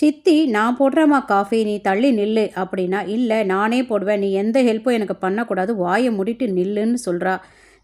சித்தி நான் போடுறேம்மா காஃபி நீ தள்ளி நில்லு அப்படின்னா இல்லை நானே போடுவேன். நீ எந்த ஹெல்ப்பும் எனக்கு பண்ணக்கூடாது. வாயை முடிட்டு நில்லுன்னு சொல்கிறா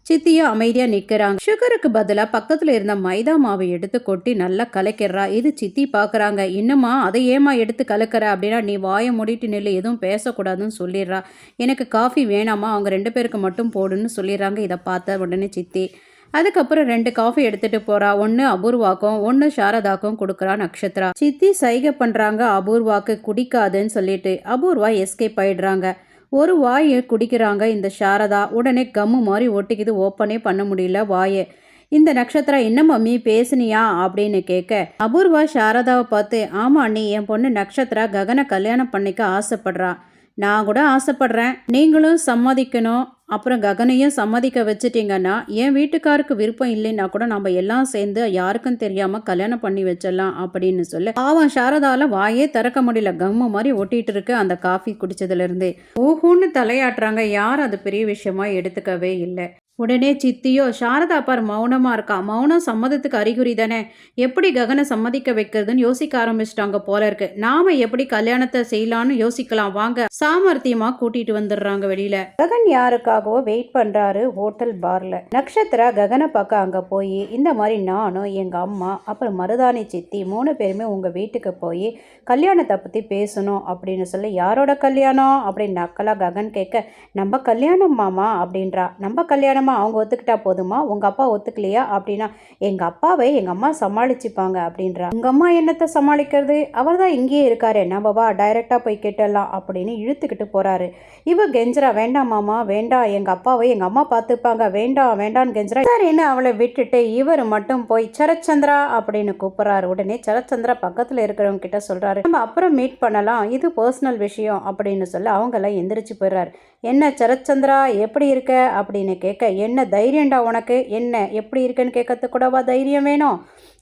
சித்தியும் அமைதியாக நிற்கிறாங்க சுகருக்கு பதிலாக பக்கத்தில் இருந்த மைதா மாவை எடுத்து கொட்டி நல்லா கலக்கிறா. இது சித்தி பார்க்குறாங்க இன்னுமா அதை ஏமா எடுத்து கலக்கிற? அப்படின்னா நீ வாயை மூடிட்டு நில்லு. எதுவும் பேசக்கூடாதுன்னு சொல்லிடுறா. எனக்கு காஃபி வேணாமா அவங்க ரெண்டு பேருக்கு மட்டும் போடுன்னு சொல்லிடுறாங்க. இதை பார்த்த உடனே சித்தி அதுக்கப்புறம் ரெண்டு காஃபி எடுத்துட்டு போறா. ஒன்று அபூர்வாக்கும் ஒன்று சாரதாக்கும் கொடுக்குறா நக்ஷத்ரா சித்தி சைகை பண்றாங்க. அபூர்வாக்கு குடிக்காதுன்னு சொல்லிட்டு அபூர்வா எஸ்கேப் ஆயிடுறாங்க. ஒரு வாயை குடிக்கிறாங்க இந்த சாரதா. உடனே கம்மு மாதிரி ஒட்டிக்குது. ஓப்பனே பண்ண முடியல வாயை. இந்த நட்சத்திரம் என்ன மம்மி பேசுனியா? அப்படின்னு கேட்க அபூர்வா சாரதாவை பார்த்து ஆமா நீ என் பொண்ணு நட்சத்திரா ககனை கல்யாணம் பண்ணிக்க ஆசைப்படுறா. நான் கூட ஆசைப்படுறேன். நீங்களும் சம்மதிக்கணும். அப்புறம் ககனையும் சம்மதிக்க வச்சிட்டிங்கன்னா என் வீட்டுக்காருக்கு விருப்பம் இல்லைன்னா கூட நம்ம எல்லாம் சேர்ந்து யாருக்கும் தெரியாமல் கல்யாணம் பண்ணி வச்சிடலாம் அப்படின்னு சொல்லி பாவம் சாரதால வாயே திறக்க முடியல. கம்மு மாதிரி ஒட்டிட்டு இருக்கு அந்த காஃபி குடிச்சதுலேருந்து ஊஹூன்னு தலையாட்டுறாங்க. யார் அது பெரிய விஷயமா எடுத்துக்கவே இல்லை. உடனே சித்தியோ சாரதா பார் மௌனமாக இருக்கா? மௌனம் சம்மதத்துக்கு அறிகுறி தானே? எப்படி ககனை சம்மதிக்க வைக்கிறதுன்னு யோசிக்க ஆரம்பிச்சிட்டாங்க போல இருக்கு. நாம எப்படி கல்யாணத்தை செய்யலான்னு யோசிக்கலாம். வாங்க சாமர்த்தியமா கூட்டிட்டு வந்துடுறாங்க வெளியில. ககன் யாருக்காகவோ வெயிட் பண்றாரு ஹோட்டல் பார்ல நக்ஷத்ரா ககனை பார்க்க அங்க போய் இந்த மாதிரி நானும் எங்க அம்மா அப்புறம் மருதாணி சித்தி மூணு பேருமே உங்க வீட்டுக்கு போய் கல்யாணத்தை பத்தி பேசணும் அப்படின்னு சொல்லி யாரோட கல்யாணம்? அப்படின்னு நக்கலா ககன் கேட்க நம்ம கல்யாணம் மாமா அப்படின்றா. நம்ம கல்யாணமா? அவங்க ஒத்துக்கிட்டா போதுமா? உங்க அப்பா ஒத்துக்கலையா? அப்படின்னா எங்க அப்பாவை எங்க அம்மா சமாளிச்சுப்பாங்க அப்படின்றா. உங்க அம்மா என்னத்தை சமாளிக்கிறது? அவர் தான் இங்கேயே இருக்காரு. நம்ம வா டைரெக்டாக போய் கேட்டலாம் அப்படின்னு இழுத்துக்கிட்டு போறாரு. இவ கெஞ்சரா வேண்டாம் மாமா வேண்டாம். எங்க அப்பாவை எங்க அம்மா பார்த்துப்பாங்க வேண்டாம் வேண்டாம்னு கெஞ்சரா சரின்னு அவளை விட்டுட்டு இவர் மட்டும் போய் சரச்சந்திரா அப்படின்னு கூப்பிடுறாரு. உடனே சரச்சந்திரா பக்கத்தில் இருக்கிறவங்க கிட்ட சொல்றாரு. நம்ம அப்புறம் மீட் பண்ணலாம். இது பர்சனல் விஷயம் அப்படின்னு சொல்ல அவங்கெல்லாம் எந்திரிச்சு போயிடுறாரு. என்ன சரச்சந்திரா எப்படி இருக்க? அப்படின்னு கேட்க என்ன தைரியம்டா உனக்கு? என்ன? எப்படி இருக்குன்னு கேட்கறதுக்கு கூடவா தைரியம் வேணும்?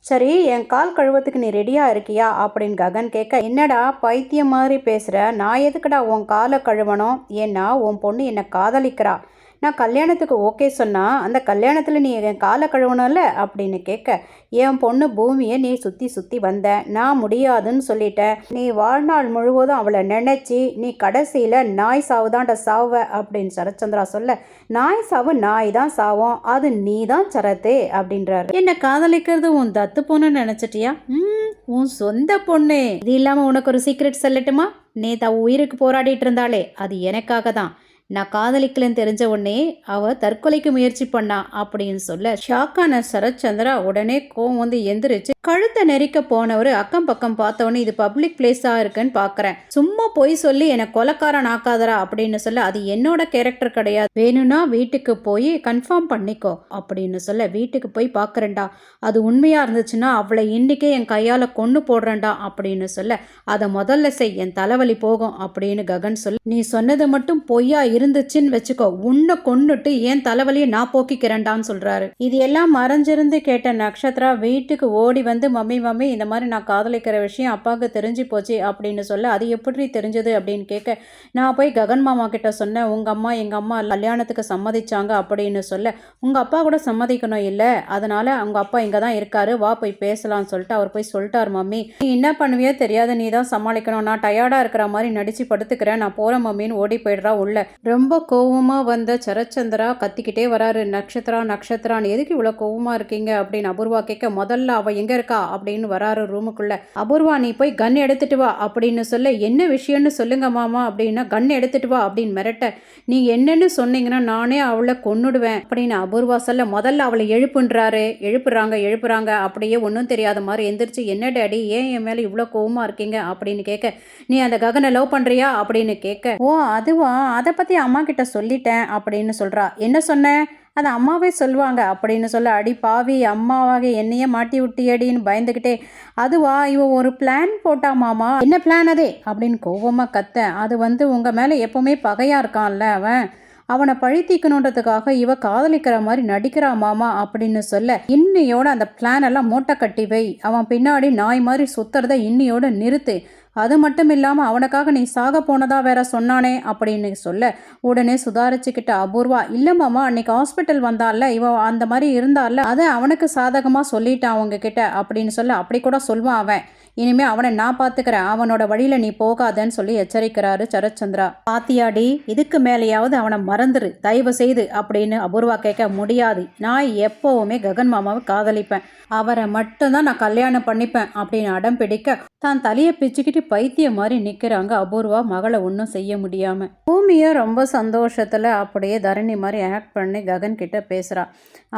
சரி என் கால் கழுவத்துக்கு நீ ரெடியாக இருக்கியா? அப்படின்னு ககன் கேட்க என்னடா பைத்தியம் மாதிரி பேசுகிற நான் எதுக்குடா உன் காலை கழுவணும்? ஏன்னா உன் பொண்ணு என்னை காதலிக்கிறா. நான் கல்யாணத்துக்கு ஓகே சொன்னால் அந்த கல்யாணத்தில் நீ என் காலை கழுவணும்ல? அப்படின்னு கேட்க என் பொண்ணு பூமியை நீ சுற்றி சுற்றி வந்த நான் முடியாதுன்னு சொல்லிட்டேன். நீ வாழ்நாள் முழுவதும் அவளை நினச்சி நீ கடைசியில் நாய் சாவுதான்ட சாவ அப்படின்னு சரச்சந்திரா சொல்ல நாய் சாவு நாய் தான் சாவும் அது நீ தான் சரத்தே அப்படின்றாரு. என்ன காதலிக்கிறது உன் தத்து பொண்ணு நினச்சிட்டியா? ம் உன் சொந்த பொண்ணு. இது இல்லாமல் உனக்கு ஒரு சீக்ரெட் சொல்லட்டுமா? நேத்தா உயிருக்கு போராடிட்டு இருந்தாளே அது எனக்காக தான். நான் காதலிக்கலன்னு தெரிஞ்ச உடனே அவ தற்கொலைக்கு முயற்சி பண்ணா அப்படின்னு சொல்ல ஷாக்கான சரத்சந்திரா உடனே கோவம் வந்து எந்திரிச்சு கழுத்தை நெரிக்க போனவர் அக்கம் பக்கம் பார்த்தவொடனே இது பப்ளிக் பிளேஸா இருக்குன்னு பாக்குறேன். சும்மா பொய் சொல்லி என்னை கொலக்காரன் ஆக்காதரா அப்படின்னு சொல்ல அது என்னோட கேரக்டர் கிடையாது. வேணும்னா வீட்டுக்கு போய் கன்ஃபார்ம் பண்ணிக்கோ அப்படின்னு சொல்ல வீட்டுக்கு போய் பாக்குறேன்டா. அது உண்மையா இருந்துச்சுன்னா அவளை இன்னைக்கே என் கையால கொண்டு போடுறேன்டா அப்படின்னு சொல்ல அதை முதல்ல செய் என் தலைவலி போகும் அப்படின்னு ககன் சொல்ல நீ சொன்னது மட்டும் பொய்யா இருந்துச்சுன்னு வச்சுக்கோ உன்னை கொன்னுட்டு ஏன் தலைவலியை நான் போக்கிக்கிறேன்டான்னு சொல்றாரு. இது எல்லாம் மறைஞ்சிருந்து கேட்ட நக்ஷத்ரா வீட்டுக்கு ஓடி வந்து மம்மி மம்மி இந்த மாதிரி நான் காதலிக்கிற விஷயம் அப்பாவுக்கு தெரிஞ்சு போச்சு அப்படின்னு சொல்ல அது எப்படி தெரிஞ்சது? அப்படின்னு கேட்க நான் போய் ககன் மாமா கிட்ட சொன்னேன் உங்க அம்மா எங்க அம்மா கல்யாணத்துக்கு சம்மதிச்சாங்க அப்படின்னு சொல்ல உங்க அப்பா கூட சம்மதிக்கணும் இல்லை அதனால அவங்க அப்பா இங்க தான் இருக்காரு வா போய் பேசலாம்னு சொல்லிட்டு அவர் போய் சொல்லிட்டார் மம்மி. நீ என்ன பண்ணுவியோ தெரியாது நீ தான் சமாளிக்கணும். நான் டயர்டா இருக்கிற மாதிரி நடிச்சு படுத்துக்கிறேன் நான் போறேன் மம்மின்னு ஓடி போயிடுறா உள்ள. ரொம்ப கோவமாக வந்த சரச்சந்திரா கத்திக்கிட்டே வராரு. நக்ஷத்ரா நக்ஷத்ரான்னு எதுக்கு இவ்வளோ கோவமாக இருக்கீங்க? அப்படின்னு அபூர்வா கேட்க முதல்ல அவள் எங்கே இருக்கா? அப்படின்னு வராரு ரூமுக்குள்ளே. அபூர்வா நீ போய் கன் எடுத்துட்டு வா அப்படின்னு சொல்ல என்ன விஷயம்னு சொல்லுங்க மாமா அப்படின்னா கன் எடுத்துட்டு வா அப்படின்னு மிரட்ட நீ என்னன்னு சொன்னீங்கன்னா நானே அவளை கொன்னுடுவேன் அப்படின்னு அபூர்வா சொல்ல முதல்ல அவளை எழுப்புன்றாரு. எழுப்புறாங்க எழுப்புறாங்க. அப்படியே ஒன்றும் தெரியாத மாதிரி எந்திரிச்சு என்ன டேடி ஏன் என் மேலே இவ்வளோ கோவமாக இருக்கீங்க? அப்படின்னு கேட்க நீ அந்த ககனை லவ் பண்ணுறியா அப்படின்னு கேட்க ஓ அதுவா? அதை பற்றி அம்மா கிட்ட சொல்லிட்டேன் அப்படின்னு சொல்கிறா என்ன சொன்னேன் அது அம்மாவே சொல்லுவாங்க அப்படின்னு சொல்ல அடி பாவி அம்மாவாக என்னையே மாட்டி விட்டியடின்னு பயந்துக்கிட்டே அதுவா இவ ஒரு பிளான் போட்டா மாமா? என்ன பிளான் அதே? அப்படின்னு கோவமாக கத்த அது வந்து உங்கள் மேலே எப்போவுமே பகையாக இருக்கான்ல அவன். அவனை பழி தீக்கணுன்றதுக்காக இவ காதலிக்கிற மாதிரி நடிக்கிறா மாமா அப்படின்னு சொல்ல இன்னையோட அந்த பிளான் எல்லாம் மூட்டை கட்டி வை. அவன் பின்னாடி நாய் மாதிரி சுத்துறத இன்னையோட நிறுத்து. அது மட்டும் இல்லாமல் அவனுக்காக நீ சாக போனதா வேற சொன்னானே அப்படின்னு சொல்ல உடனே சுதாரிச்சுக்கிட்ட அபூர்வா இல்லை மாமா அன்னைக்கு ஹாஸ்பிட்டல் வந்தால இவ அந்த மாதிரி இருந்தால அதை அவனுக்கு சாதகமாக சொல்லிட்டான் அவங்க கிட்ட அப்படின்னு சொல்ல அப்படி கூட சொல்வான் அவன். இனிமேல் அவனை நான் பார்த்துக்கிறேன். அவனோட வழியில் நீ போகாதன்னு சொல்லி எச்சரிக்கிறாரு சரத்சந்திரா. பாத்தியாடி இதுக்கு மேலேயாவது அவனை மறந்துரு. தயவு செய்து அப்படின்னு அபூர்வா கேட்க முடியாது. நான் எப்போவுமே ககன் மாமாவை காதலிப்பேன். அவரை மட்டும்தான் நான் கல்யாணம் பண்ணிப்பேன் அப்படின்னு அடம் பிடிக்க தான் தலையை பிச்சுக்கிட்டு பைத்தியம் மாதிரி நிற்கிறாங்க அபூர்வா. மகளை ஒன்றும் செய்ய முடியாமல் பூமியை ரொம்ப சந்தோஷத்தில் அப்படியே தரணி மாதிரி ஆக்ட் பண்ணி ககன் கிட்ட பேசுகிறா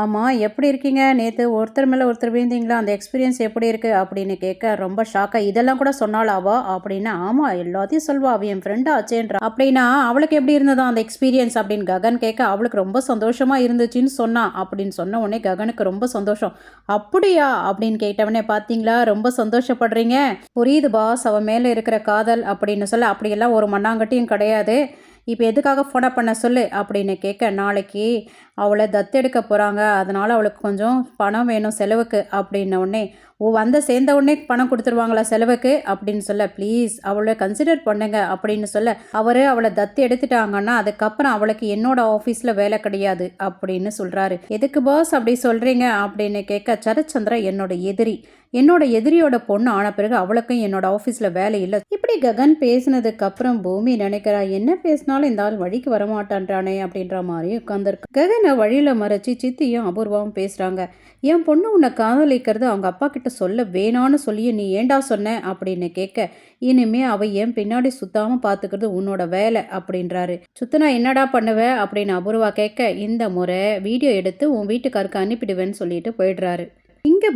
ஆமாம் எப்படி இருக்கீங்க? நேற்று ஒருத்தர் மேலே ஒருத்தர் விழுந்தீங்களா? அந்த எக்ஸ்பீரியன்ஸ் எப்படி இருக்குது அப்படின்னு கேட்க ரொம்ப ஷாக்காக இதெல்லாம் கூட சொன்னாலாவா அப்படின்னு ஆமாம் எல்லாத்தையும் சொல்வா அவள் என் ஃப்ரெண்டு ஆச்சேன்றா. அப்படின்னா அவளுக்கு எப்படி இருந்ததா அந்த எக்ஸ்பீரியன்ஸ் அப்படின்னு ககன் கேட்க அவளுக்கு ரொம்ப சந்தோஷமாக இருந்துச்சுன்னு சொன்னா அப்படின்னு சொன்ன உடனே ககனுக்கு ரொம்ப சந்தோஷம். அப்படியா? அப்படின்னு கேட்டவனே பார்த்தீங்களா ரொம்ப சந்தோஷப்படுறீங்க. புரியுது பாஸ் அவன் மேலே இருக்கிற காதல் அப்படின்னு சொல்ல அப்படியெல்லாம் ஒரு மண்ணாங்கட்டியும் கிடையாது. இப்போ எதுக்காக ஃபோனை பண்ண சொல்லு அப்படின்னு கேட்க நாளைக்கு அவளை தத்தெடுக்க போகிறாங்க அதனால் அவளுக்கு கொஞ்சம் பணம் வேணும் செலவுக்கு அப்படின்ன உடனே ஓ வந்த சேர்ந்த உடனே பணம் கொடுத்துருவாங்களா செலவுக்கு? அப்படின்னு சொல்ல ப்ளீஸ் அவளை கன்சிடர் பண்ணுங்க அப்படின்னு சொல்ல அவர் அவளை தத்து எடுத்துட்டாங்கன்னா அதுக்கப்புறம் அவளுக்கு என்னோட ஆஃபீஸில் வேலை கிடையாது அப்படின்னு சொல்கிறாரு எதுக்கு பாஸ் அப்படி சொல்கிறீங்க அப்படின்னு கேட்க சரச்சந்திரா என்னோட எதிரி. என்னோட எதிரியோட பொண்ணு ஆன பிறகு அவளுக்கும் என்னோட ஆஃபீஸில் வேலை இல்லை. இப்படி ககன் பேசினதுக்கு அப்புறம் பூமி நினைக்கிறா என்ன பேசினாலும் இந்த ஆள் வழிக்கு வரமாட்டான்றானே அப்படின்ற மாதிரி உட்காந்துருக்கு ககனை வழியில் மறைச்சி சித்தியும் அபூர்வாவும் பேசுகிறாங்க என் பொண்ணு உன்னை காதலிக்கிறது அவங்க அப்பா கிட்ட சொல்ல வேணான்னு சொல்லி நீ ஏண்டா சொன்ன? அப்படின்னு கேட்க இனிமே அவ என் பின்னாடி சுத்தாமல் பார்த்துக்கிறது உன்னோட வேலை அப்படின்றாரு. சுத்தனா என்னடா பண்ணுவ? அப்படின்னு அபூர்வா கேட்க இந்த முறை வீடியோ எடுத்து உன் வீட்டுக்காருக்கு அனுப்பிடுவேன்னு சொல்லிட்டு போயிடுறாரு.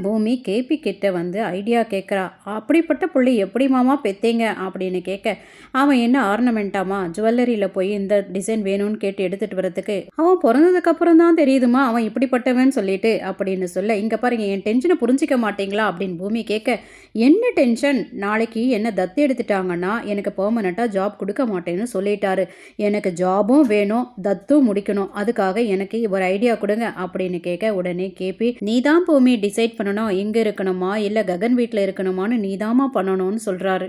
பூமி கேபி கிட்ட வந்து ஐடியா கேட்குறா அப்படிப்பட்ட புள்ளி எப்படி மாமா பெத்தீங்க? அப்படின்னு கேட்க அவன் என்ன ஆர்னமெண்ட்டாமா ஜுவல்லரியில் போய் இந்த டிசைன் வேணும்னு கேட்டு எடுத்துகிட்டு வரதுக்கு அவன் பிறந்ததுக்கு அப்புறம் தான் தெரியுதுமா? அவன் இப்படிப்பட்டவன் சொல்லிட்டு அப்படின்னு சொல்ல இங்கே பாருங்க என் டென்ஷனை புரிஞ்சிக்க மாட்டீங்களா? அப்படின்னு பூமி கேட்க என்ன டென்ஷன் நாளைக்கு என்ன தத்து எடுத்துட்டாங்கன்னா எனக்கு பெர்மனண்ட்டாக ஜாப் கொடுக்க மாட்டேன்னு சொல்லிட்டாரு. எனக்கு ஜாபும் வேணும் தத்தும் முடிக்கணும். அதுக்காக எனக்கு ஒரு ஐடியா கொடுங்க அப்படின்னு கேட்க உடனே கேபி நீ தான் பூமி டிசைட் பண்ணணும் எங்கே இருக்கணுமா? இல்லை ககன் வீட்டில் இருக்கணுமான்னு நீதாமா பண்ணணும்னு சொல்கிறாரு